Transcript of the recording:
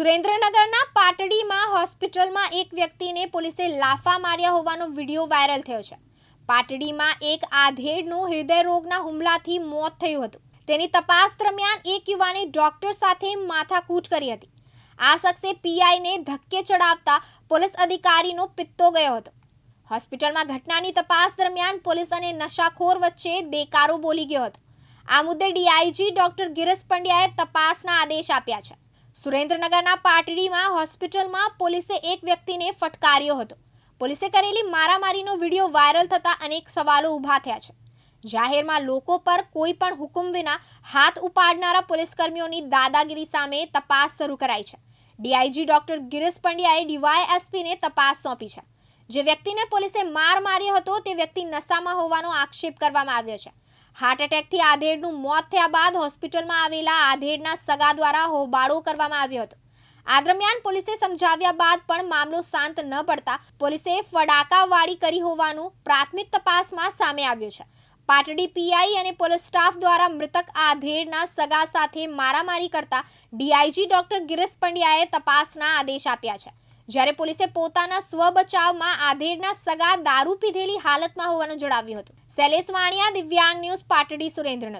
સુરેન્દ્રનગરના પાટડીમાં હોસ્પિટલમાં એક વ્યક્તિને પોલીસે લાફા માર્યા હોવાનો વીડિયો વાયરલ થયો છે. પાટડીમાં એક આધેડનું હૃદયરોગના હુમલાથી મોત થયું હતું. તેની તપાસ દરમિયાન એક યુવાને ડોક્ટર સાથે માથાકૂટ કરી હતી. આ શખ્સે પીઆઈને ધક્કે ચડાવતા પોલીસ અધિકારીનો પિત્તો ગયો હતો. હોસ્પિટલમાં ઘટનાની તપાસ દરમિયાન પોલીસ અને નશાખોર વચ્ચે દેકારો બોલી ગયો હતો. આ મુદ્દે ડીઆઈજી ડોક્ટર ગિરીશ પંડ્યાએ તપાસના આદેશ આપ્યા છે. સુરેન્દ્રનગરના પાટડીમાં હોસ્પિટલમાં પોલીસે એક વ્યક્તિને ફટકાર્યો હતો. પોલીસે કરેલી મારામારીનો વીડિયો વાયરલ થતા અનેક સવાલો ઊભા થયા છે. જાહેરમાં લોકો પર કોઈ પણ હુકમ વિના હાથ ઉપાડનારા પોલીસકર્મીઓની દાદાગીરી સામે તપાસ શરૂ કરાઈ છે. ડીઆઈજી ડોક્ટર ગિરીશ પંડ્યાએ ડીવાયએસપીને તપાસ સોંપી છે. જે વ્યક્તિને પોલીસે માર માર્યો હતો તે વ્યક્તિ નશામાં હોવાનો આક્ષેપ કરવામાં આવ્યો છે. હાર્ટ એટેકથી આધેડનું મોત થયા બાદ હોસ્પિટલમાં આવેલા આધેડના સગા દ્વારા હોબાળો કરવામાં આવ્યો હતો. આ દરમિયાન પોલીસે સમજાવ્યા બાદ પણ મામલો શાંત ન પડતા પોલીસે ફડાકાવાળી કરી હોવાનું પ્રાથમિક તપાસમાં સામે આવ્યું છે. પાટડી પીઆઈ અને પોલીસ સ્ટાફ દ્વારા મૃતક આધેડના સગા સાથે મારામારી કરતા ડીઆઈજી ડોક્ટર ગિરીશ પંડ્યાએ તપાસના આદેશ આપ્યા છે. જ્યારે પોલીસે પોતાના સ્વ બચાવમાં આધેડના સગા દારૂ પીધેલી હાલતમાં હોવાનું જણાવ્યું હતું. શૈલેષ વાણિયા, દિવ્યાંગ ન્યૂઝ, પાટડી, સુરેન્દ્રનગર.